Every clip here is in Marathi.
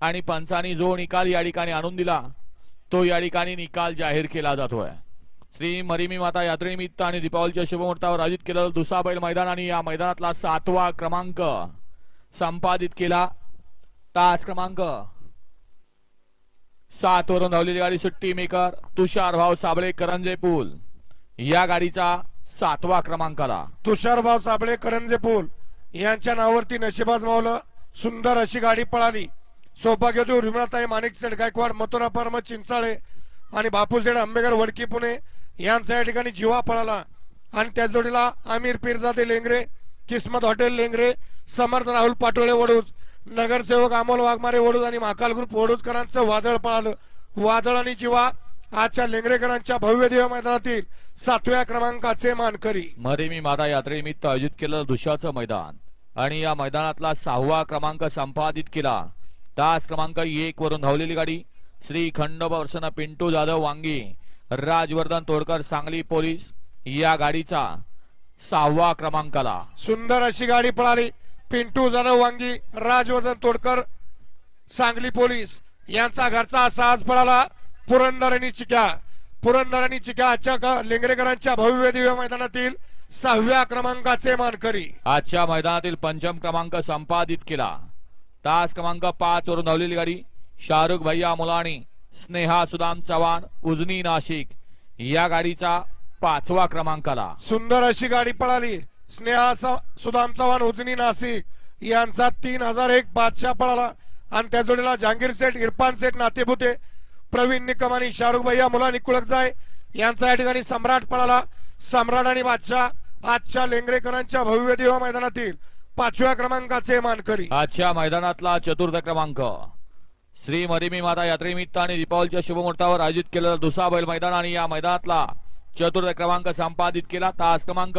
आणि पंचानी जो निकाल या ठिकाणी आणून दिला तो या ठिकाणी निकाल जाहीर केला जातोय. श्री मरिमी माता यात्रेनिमित्त आणि दीपावलीच्या शुभमुहूर्तावर आयोजित केलेला दुसरा बैल मैदान आणि या मैदानातला सातवा क्रमांक संपादित केला. तास क्रमांक सात वरून धावलेली गाडी सुट्टी मेकर तुषार भाव साबळे करंजे पूल. या गाडीचा सातवा क्रमांक आला तुषारभाव साबळे करंजे पूल. यांच्या नावावरती नशिबाज मावलं सुंदर अशी गाडी पळाली. सौभाग्यदेव रिमणाताई माणिकसेठ गायकवाड मथुरा परम चिंचाळे आणि बापूसेठ आंबेकर वडकी पुणे यांचा या ठिकाणी जीवा पळाला. आणि त्या जोडीला आमिर पिरजादे लेंगरे किस्मत हॉटेल लेंगरे समर्थ राहुल पाटोळे वडूज नगरसेवक अमोल वाघमारे वडूज आणि महाकाल ग्रुप वडूजकरांचं वादळ पळालं. वादळ आणि जीवा आजच्या लेंगरेकरांच्या भव्य देव मैदानातील सातव्या क्रमांकाचे मानकरी. मरेमी माता यात्रेनिमित्त आयोजित केलेलं दुशाचं मैदान. आणि या मैदानातला सहावा क्रमांक संपादित केला. तास क्रमांक एक वरून धावलेली गाडी. श्री खंडोबा वर्षना पिंटू जाधव वांगी राजवर्धन तोडकर सांगली पोलीस या गाडीचा सहावा क्रमांक आला सुंदर अशी गाडी पळाली. पिंटू जाधव वांगी राजवर्धन तोडकर सांगली पोलीस यांचा घरचा साज पळाला. पुरंदर आणि चिक्या. पुरंदर आणि चिक्या आजच्या लेंगरेकरांच्या भव्य दिव्य मैदानातील सहाव्या क्रमांकाचे मानकरी. आजच्या मैदानातील पंचम क्रमांक संपादित केला. तास क्रमांक पाच वरून धावलेली गाडी. शाहरुख भैया मुलाणी स्नेहा सुदाम चव्हाण उजनी नाशिक. या गाडीचा पाचवा क्रमांक आला सुंदर अशी गाडी पळाली. स्नेहा सुदाम चव्हाण उजनी नाशिक. यांचा तीन हजार एक बादशाह पळाला. आणि त्या जोडीला जहांगीर सेठ इरफान सेठ नातेपुते. प्रवीण निकम आणि शाहरुख भैया मुला कुळक जाय. यांचा या ठिकाणी सम्राट पळाला. सम्राट आणि बादशाह आजच्या लेंगरेकरांच्या भव्य दिवा मैदानातील पाचव्या क्रमांकाचे मानकरी. आजच्या मैदानातला चतुर्थ क्रमांक. श्री मरिमी माता यात्रेनिमित्त आणि दीपावलीच्या शुभमुहूर्तावर आयोजित केलेला दुसरा बैल मैदान आणि या मैदानातला चतुर्थ क्रमांक संपादित केला. तास क्रमांक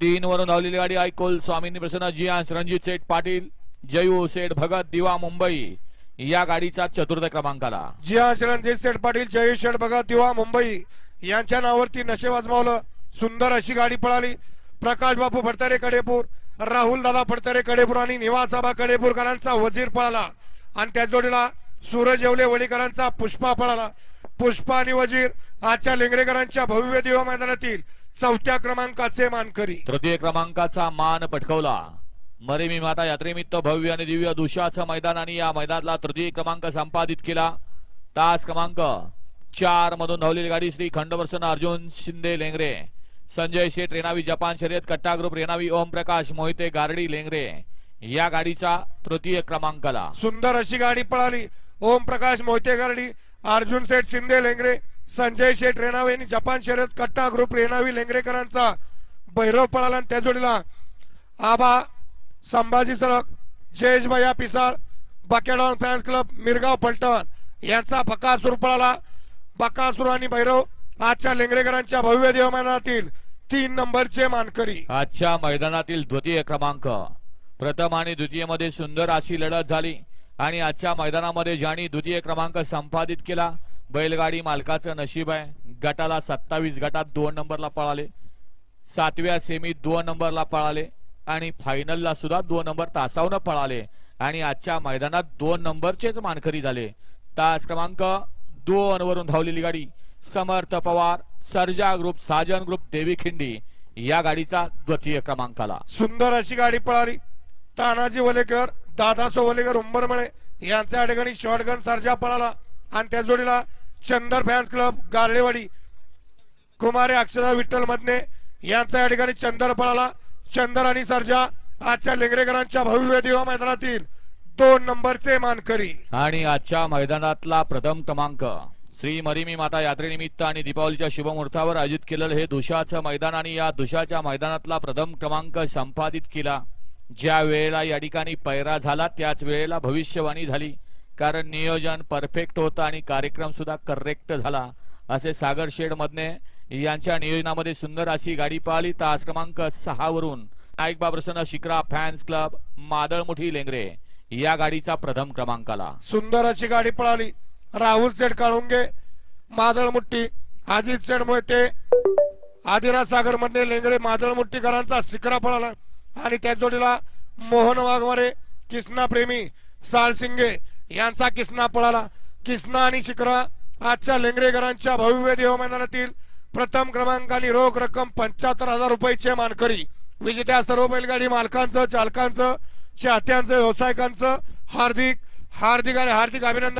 तीन वरून धावलेली गाडी ऐकोल स्वामींनी प्रसन्न जियांस रणजित सेठ पाटील जयू सेठ भगत दिवा मुंबई या गाडीचा चतुर्थ क्रमांक आला जिया रणजित सेठ पाटील जय शेठ भगत दिवा मुंबई यांच्या नावावरती नशे वाजमावलं सुंदर अशी गाडी पळाली. प्रकाश बापू फडतरे कडेपूर. राहुल दादा फडतरे कडेपूर आणि निवासाबा कडेपूरकरांचा वजीर पळाला. आणि त्या जोडीला सूरज येवले वडीकरांचा पुष्पा पळाला. पुष्पा आणि वजीर आजच्या लेंगरेकरांच्या भव्य दिवा मैदानातील चौथ्या क्रमांकाचे मानकरी. तृतीय क्रमांकाचा मान पटकवला. मरेमी माता यात्रेनिमित्त भव्य आणि दिव्य दुशाचं मैदान आणि या मैदानाला तृतीय क्रमांक संपादित केला. तास क्रमांक चार मधून धावलेली गाडी श्री खंडवर्सन अर्जुन शिंदे लेंगरे. संजय शेठ रेणावी जपान शर्यत कट्टा ग्रुप रेणावी ओम प्रकाश मोहिते गारडी लेंगरे. या गाडीचा तृतीय क्रमांकला. सुंदर अशी गाडी पळाली. ओम प्रकाश मोहिते गारडी अर्जुन शेठ शिंदे लेंगरे संजय शेठ रेणावे आणि जपान शर्यत कट्टा ग्रुप रेणावी लेंगरेकरांचा भैरव पळाला आणि त्या जोडीला आबा संभाजी सरक जयेश भैया पिसाळ बकेडॉन फॅन्स क्लब मिरगाव फलटण यांचा बकासूर पळाला. बकासूर आणि भैरव आजच्या लेंगरेकरांच्या भव्य देवमानातील तीन नंबरचे मानकरी. आजच्या मैदानातील द्वितीय क्रमांक. प्रथम आणि द्वितीयमध्ये सुंदर अशी लढत झाली आणि आजच्या मैदानामध्ये ज्यांनी द्वितीय क्रमांक संपादित केला बैलगाडी मालकाचं नशीब आहे. गटाला सत्तावीस गटात दोन नंबरला पळाले. सातव्या सेमीत दोन नंबरला पळाले आणि फायनलला सुद्धा दोन नंबर तासावनं पळाले आणि आजच्या मैदानात दोन नंबरचेच मानकरी झाले. तास क्रमांक दोन वरून धावलेली गाडी समर्थ पवार सर्जा ग्रुप साजन ग्रुप देवी खिंडी या गाडीचा द्वितीय क्रमांक आला सुंदर अशी गाडी पळाली. तानाजी वलेकर दादासो वलेकर उंबरमळे यांच्या या ठिकाणी शॉटगन सर्जा पळाला. आणि त्या जोडीला चंदर फॅन्स क्लब गार्लेवाडी कुमारे अक्षरा विठ्ठल मधने यांचा या ठिकाणी चंदर पळाला. चंदर आणि सर्जा आजच्या लेंगरेकरांच्या भव्य दिवा मैदानातील दोन नंबरचे मानकरी. आणि आजच्या मैदानातला प्रथम क्रमांक. श्री मरिमी माता यात्रेनिमित्त आणि दीपावलीच्या शुभमुहूर्तावर आयोजित केलेलं हे दुशाचं मैदान आणि या दुशाच्या मैदानातला प्रथम क्रमांक संपादित केला. ज्या वेळेला या ठिकाणी पैरा झाला त्याच वेळेला भविष्यवाणी झाली. कारण नियोजन परफेक्ट होतं आणि कार्यक्रम सुद्धा करेक्ट झाला. असे सागर शेड मधने यांच्या नियोजनामध्ये सुंदर अशी गाडी पाहिली. तास क्रमांक सहा वरून नाईक बाबरसन शिक्रा फॅन्स क्लब मादळमुठी लेंगरे या गाडीचा प्रथम क्रमांक आला सुंदर अशी गाडी पळाली. राहुल सेठ काळुंगे मादळ मुट्टी अजित सेठ मोहिते आदिराज सागरमध्ये लेंगरे मादळ मुट्टीकरांचा शिखरा पळाला. आणि त्या जोडीला मोहन वाघमारे किसना प्रेमी साळसिंगे यांचा किसना पळाला. किसना आणि शिकरा आजच्या लेंगरेकरांच्या भव्य देव मैदानातील प्रथम क्रमांक आणि रोख रक्कम पंच्याहत्तर हजार रुपयाचे मानकरी. विजेत्या सर्व बैलगाडी मालकांचं चालकांचं चाहत्यांचं व्यावसायिकांचं हार्दिक हार्दिक आणि हार्दिक अभिनंदन.